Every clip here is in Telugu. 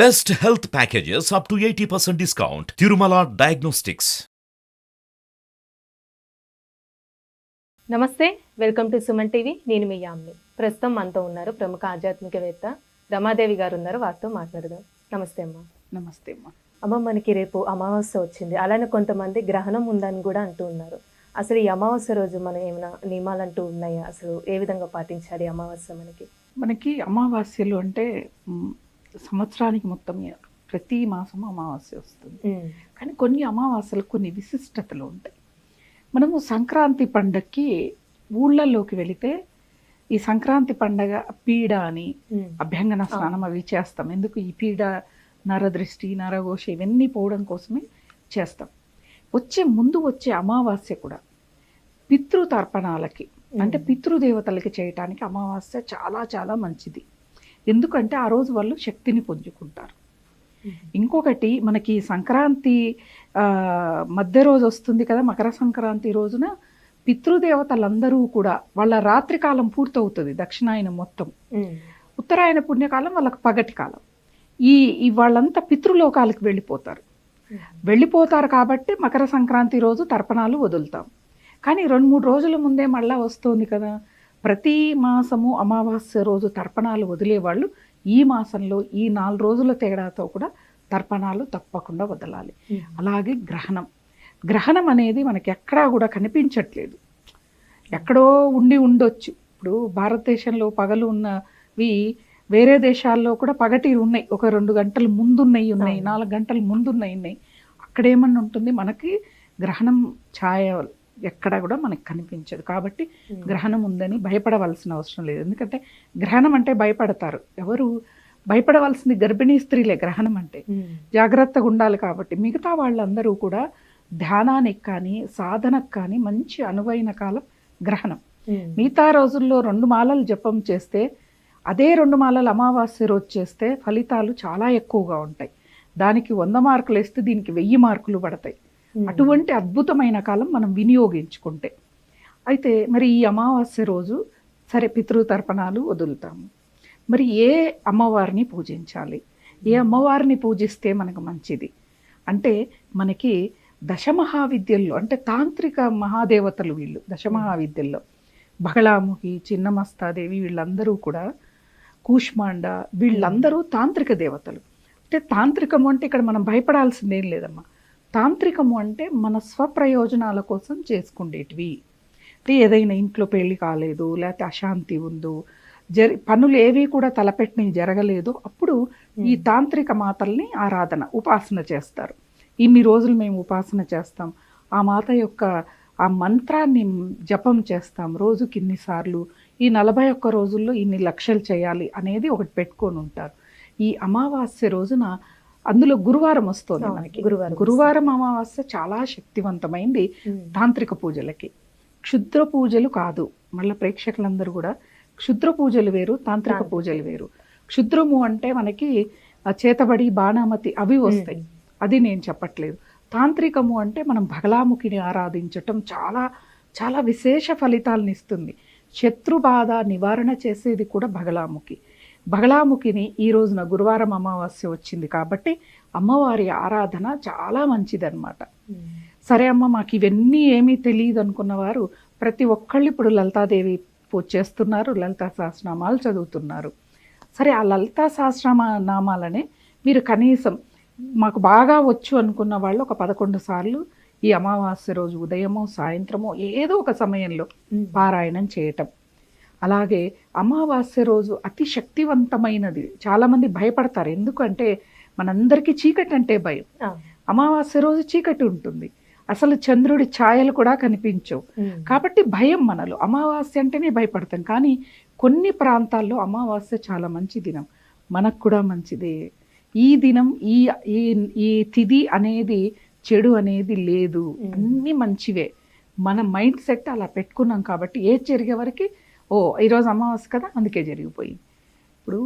Best health packages up to 80% discount. Tirumala Diagnostics. నమస్తే వెల్కమ్ టు సుమన్ టీవీ. నేను మీ యామ్ని. ప్రస్తుతం మనతో ఉన్నారు ప్రముఖ ఆధ్యాత్మికవేత్త రమాదేవి గారు ఉన్నారు. వారితో మాట్లాడదాం. నమస్తే అమ్మ. నమస్తే అమ్మా. అమ్మ మనకి రేపు అమావాస్య వచ్చింది. అలానే కొంతమంది గ్రహణం ఉందని కూడా అంటూ ఉన్నారు. అసలు ఈ అమావాస్య రోజు మనం ఏమైనా నియమాలు అంటూ ఉన్నాయా? అసలు ఏ విధంగా పాటించాలి అమావాస్య మనకి? మనకి అమావాస్యలు అంటే సంవత్సరానికి మొత్తం ప్రతి మాసం అమావాస్య వస్తుంది. కానీ కొన్ని అమావాస్యలు కొన్ని విశిష్టతలు ఉంటాయి. మనము సంక్రాంతి పండగకి ఊళ్ళల్లోకి వెళితే ఈ సంక్రాంతి పండగ పీడ అని అభ్యంగన స్నానం అవి చేస్తాం. ఎందుకు? ఈ పీడ నరదృష్టి నరఘోష ఇవన్నీ పోవడం కోసమే చేస్తాం. వచ్చే ముందు వచ్చే అమావాస్య కూడా పితృతర్పణాలకి అంటే పితృదేవతలకి చేయటానికి అమావాస్య చాలా చాలా మంచిది. ఎందుకంటే ఆ రోజు వాళ్ళు శక్తిని పుంజుకుంటారు. ఇంకొకటి మనకి సంక్రాంతి మధ్య రోజు వస్తుంది కదా మకర సంక్రాంతి రోజున పితృదేవతలందరూ కూడా వాళ్ళ రాత్రికాలం పూర్తవుతుంది దక్షిణాయనం మొత్తం. ఉత్తరాయణ పుణ్యకాలం వాళ్ళకి పగటి కాలం. ఈ ఈ వాళ్ళంతా పితృలోకాలకు వెళ్ళిపోతారు. వెళ్ళిపోతారు కాబట్టి మకర సంక్రాంతి రోజు తర్పణాలు వదులుతాం. కానీ రెండు మూడు రోజుల ముందే మళ్ళా వస్తుంది కదా. ప్రతి మాసము అమావాస్య రోజు తర్పణాలు వదిలేవాళ్ళు. ఈ మాసంలో ఈ నాలుగు రోజుల తేడాతో కూడా తర్పణాలు తప్పకుండా వదలాలి. అలాగే గ్రహణం. గ్రహణం అనేది మనకి ఎక్కడా కూడా కనిపించట్లేదు. ఎక్కడో ఉండి ఉండొచ్చు. ఇప్పుడు భారతదేశంలో పగలు ఉన్నవి వేరే దేశాల్లో కూడా పగటి ఉన్నాయి. ఒక రెండు గంటలు ముందున్నవి ఉన్నాయి. నాలుగు గంటలు ముందున్నవి ఉన్నాయి. అక్కడేమన్నా ఉంటుంది? మనకి గ్రహణం ఛాయ ఎక్కడ కూడా మనకి కనిపించదు. కాబట్టి గ్రహణం ఉందని భయపడవలసిన అవసరం లేదు. ఎందుకంటే గ్రహణం అంటే భయపడతారు. ఎవరు భయపడవలసింది గర్భిణీ స్త్రీలే గ్రహణం అంటే. జాగ్రత్తగా ఉండాలి కాబట్టి. మిగతా వాళ్ళందరూ కూడా ధ్యానానికి కానీ సాధనకు కానీ మంచి అనువైన కాలం గ్రహణం. మిగతా రోజుల్లో రెండు మాలలు జపం చేస్తే అదే రెండు మాలలు అమావాస్య రోజు చేస్తే ఫలితాలు చాలా ఎక్కువగా ఉంటాయి. దానికి వంద మార్కులు వేస్తే దీనికి వెయ్యి మార్కులు పడతాయి. అటువంటి అద్భుతమైన కాలం మనం వినియోగించుకుంటే. అయితే మరి ఈ అమావాస్య రోజు సరే పితృతర్పణాలు వదులుతాము. మరి ఏ అమ్మవారిని పూజించాలి? ఏ అమ్మవారిని పూజిస్తే మనకు మంచిది? అంటే మనకి దశమహావిద్యల్లో అంటే తాంత్రిక మహాదేవతలు వీళ్ళు దశమహావిద్యల్లో బగళాముఖి చిన్నమస్తాదేవి వీళ్ళందరూ కూడా కూష్మాండ వీళ్ళందరూ తాంత్రిక దేవతలు. అంటే తాంత్రికము అంటే ఇక్కడ మనం భయపడాల్సిందేం లేదమ్మా. తాంత్రికము అంటే మన స్వప్రయోజనాల కోసం చేసుకుండేటివి. అంటే ఏదైనా ఇంట్లో పెళ్ళి కాలేదు లేకపోతే అశాంతి ఉందో జరి పనులు ఏవి కూడా తలపెట్టినవి జరగలేదు అప్పుడు ఈ తాంత్రిక మాతల్ని ఆరాధన ఉపాసన చేస్తారు. ఇన్ని రోజులు మేము ఉపాసన చేస్తాం. ఆ మాత యొక్క ఆ మంత్రాన్ని జపం చేస్తాం. రోజుకి ఇన్నిసార్లు ఈ నలభై ఒక్క రోజుల్లో ఇన్ని లక్షలు చేయాలి అనేది ఒకటి పెట్టుకొని ఉంటారు. ఈ అమావాస్య రోజున అందులో గురువారం వస్తుంది మనకి. గురువారం గురువారం అమావాస్య చాలా శక్తివంతమైంది తాంత్రిక పూజలకి. క్షుద్ర పూజలు కాదు. మళ్ళీ ప్రేక్షకులందరూ కూడా క్షుద్ర పూజలు వేరు తాంత్రిక. పూజలు వేరు. క్షుద్రము అంటే మనకి చేతబడి బాణామతి అవి వస్తాయి. అది నేను చెప్పట్లేదు. తాంత్రికము అంటే మనం బగలాముఖిని ఆరాధించటం చాలా చాలా విశేష ఫలితాలను ఇస్తుంది. శత్రు బాధ నివారణ చేసేది కూడా బగలాముఖి బగలాముఖిని ఈ రోజున గురువారం అమావాస్య వచ్చింది కాబట్టి అమ్మవారి ఆరాధన చాలా మంచిదన్నమాట. సరే అమ్మ మాకు ఇవన్నీ ఏమీ తెలియదు అనుకున్న వారు ప్రతి ఒక్కళ్ళు ఇప్పుడు లలితాదేవి పూజ చేస్తున్నారు లలితా సహస్రనామాలు చదువుతున్నారు. సరే ఆ లలితా సహస్రనామ నామాలనే మీరు కనీసం మాకు బాగా వచ్చు అనుకున్న వాళ్ళు ఒక పదకొండు సార్లు ఈ అమావాస్య రోజు ఉదయమో సాయంత్రమో ఏదో ఒక సమయంలో పారాయణం చేయటం. అలాగే అమావాస్య రోజు అతి శక్తివంతమైనది. చాలామంది భయపడతారు. ఎందుకంటే మనందరికీ చీకటి అంటే భయం అమావాస్య రోజు చీకటి ఉంటుంది. అసలు చంద్రుడి ఛాయలు కూడా కనిపించవు. కాబట్టి భయం మనలో. అమావాస్య అంటేనే భయపడతాం. కానీ కొన్ని ప్రాంతాల్లో అమావాస్య చాలా మంచి దినం. మనకు కూడా మంచిదే. ఈ దినం ఈ ఈ తిథి అనేది చెడు అనేది లేదు. అన్నీ మంచివే. మన మైండ్ సెట్ అలా పెట్టుకున్నాం కాబట్టి ఏ జరిగే వరకు ఓ ఈరోజు అమావాస్య కదా అందుకే జరిగిపోయింది ఇప్పుడు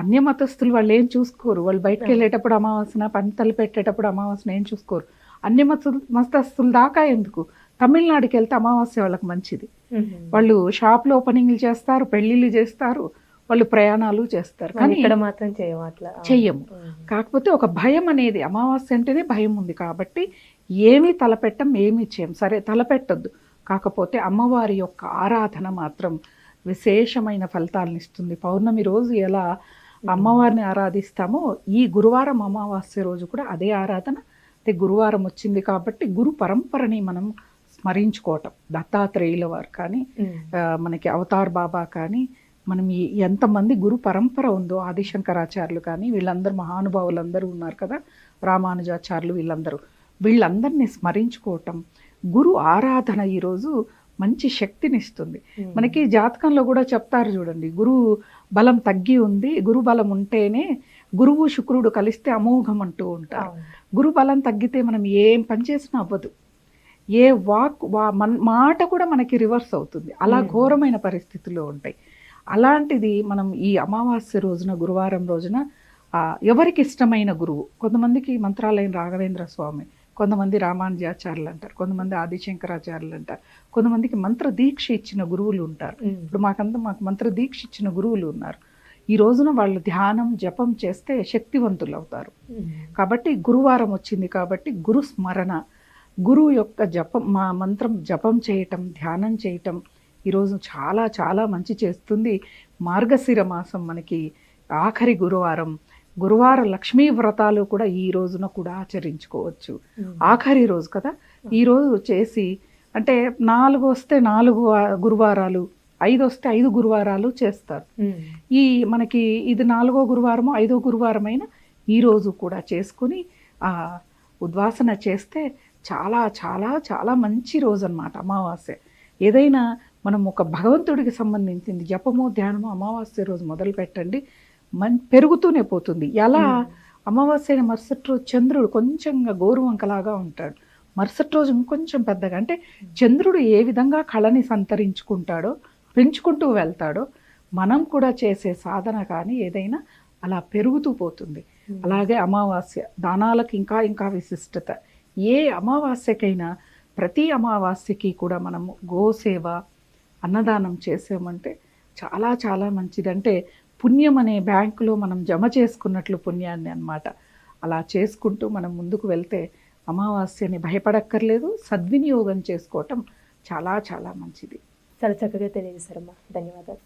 అన్య మతస్థులు వాళ్ళు ఏం చూసుకోరు? వాళ్ళు బయటకు వెళ్ళేటప్పుడు అమావాస్యన పంటలు పెట్టేటప్పుడు అమావాస్యన ఏం చూసుకోరు? అన్య మత మతస్థుల దాకా ఎందుకు? తమిళనాడుకి వెళ్తే అమావాస్య వాళ్ళకి మంచిది. వాళ్ళు షాప్లు ఓపెనింగ్లు చేస్తారు పెళ్ళిళ్ళు చేస్తారు వాళ్ళు ప్రయాణాలు చేస్తారు. కానీ ఇక్కడ మాత్రం చేయము అట్లా. చెయ్యము. కాకపోతే ఒక భయం అనేది అమావాస్య అంటేనే భయం ఉంది కాబట్టి ఏమీ తలపెట్టం ఏమీ చేయం సరే తలపెట్టొద్దు. కాకపోతే అమ్మవారి యొక్క ఆరాధన మాత్రం విశేషమైన ఫలితాలను ఇస్తుంది. పౌర్ణమి రోజు ఎలా అమ్మవారిని ఆరాధిస్తామో ఈ గురువారం అమావాస్య రోజు కూడా అదే ఆరాధన. అంటే గురువారం వచ్చింది కాబట్టి గురు పరంపరని మనం స్మరించుకోవటం. దత్తాత్రేయుల వారు కానీ మనకి అవతార్ బాబా కానీ మనం ఎంతమంది గురు పరంపర ఉందో ఆదిశంకరాచార్యులు కానీ వీళ్ళందరూ మహానుభావులందరూ ఉన్నారు కదా రామానుజాచార్యులు వీళ్ళందరూ. వీళ్ళందరినీ స్మరించుకోవటం గురు ఆరాధన ఈరోజు మంచి శక్తిని ఇస్తుంది ఉమ్. మనకి జాతకంలో కూడా చెప్తారు చూడండి గురువు బలం తగ్గి ఉంది గురు బలం ఉంటేనే గురువు శుక్రుడు కలిస్తే అమోఘం అంటూ ఉంటారు. గురు బలం తగ్గితే మనం ఏం పని చేసినా అవ్వదు ఏ వాక్ వా మన మాట కూడా మనకి రివర్స్ అవుతుంది అలా Hmm. ఘోరమైన పరిస్థితుల్లో ఉంటాయి అలాంటిది మనం ఈ అమావాస్య రోజున గురువారం రోజున ఎవరికి ఇష్టమైన గురువు కొంతమందికి మంత్రాలయం రాఘవేంద్ర స్వామి కొంతమంది రామానుజాచార్యులు అంటారు కొంతమంది ఆదిశంకరాచార్యులు అంటారు కొంతమందికి మంత్ర దీక్ష ఇచ్చిన గురువులు ఉంటారు. ఇప్పుడు మాకంతా మాకు మంత్ర దీక్ష ఇచ్చిన గురువులు ఉన్నారు. ఈ రోజున వాళ్ళు ధ్యానం జపం చేస్తే శక్తివంతులు అవుతారు. కాబట్టి గురువారం వచ్చింది కాబట్టి గురు స్మరణ. గురువు యొక్క జపం మా మంత్రం జపం చేయటం ధ్యానం చేయటం ఈరోజు చాలా చాలా మంచి చేస్తుంది. మార్గశిర మాసం మనకి ఆఖరి గురువారం. గురువార లక్ష్మీ వ్రతాలు కూడా ఈ రోజున కూడా ఆచరించుకోవచ్చు. ఆఖరి రోజు కదా? ఈ రోజు చేసి అంటే నాలుగు వస్తే నాలుగు గురువారాలు ఐదు వస్తే ఐదు గురువారాలు చేస్తారు. ఈ మనకి ఇది నాలుగో గురువారము ఐదో గురువారమైన ఈ రోజు కూడా చేసుకుని ఆ ఉద్వాసన చేస్తే చాలా చాలా చాలా మంచి రోజు అన్నమాట అమావాస్య. ఏదైనా మనం ఒక భగవంతుడికి సంబంధించింది జపము ధ్యానము అమావాస్య రోజు మొదలు పెట్టండి పెరుగుతూనే పోతుంది. ఎలా? అమావాస్య అయిన మరుసటి రోజు చంద్రుడు కొంచెంగా గోరువంకలాగా ఉంటాడు. మరుసటి రోజు ఇంకొంచెం పెద్దగా అంటే చంద్రుడు ఏ విధంగా కళని సంతరించుకుంటాడో పెంచుకుంటూ వెళ్తాడో మనం కూడా చేసే సాధన కానీ ఏదైనా అలా పెరుగుతూ పోతుంది. అలాగే అమావాస్య దానాలకు ఇంకా ఇంకా విశిష్టత. ఏ అమావాస్యకైనా ప్రతి అమావాస్యకి కూడా మనము గోసేవ అన్నదానం చేసామంటే చాలా చాలా మంచిదంటే పుణ్యం అనే బ్యాంకులో మనం జమ చేసుకున్నట్లు పుణ్యాన్ని అన్నమాట. అలా చేసుకుంటూ మనం ముందుకు వెళ్తే అమావాస్యని భయపడక్కర్లేదు సద్వినియోగం చేసుకోవటం చాలా చాలా మంచిది. చాలా చక్కగా తెలియజేశారమ్మా. ధన్యవాదాలు.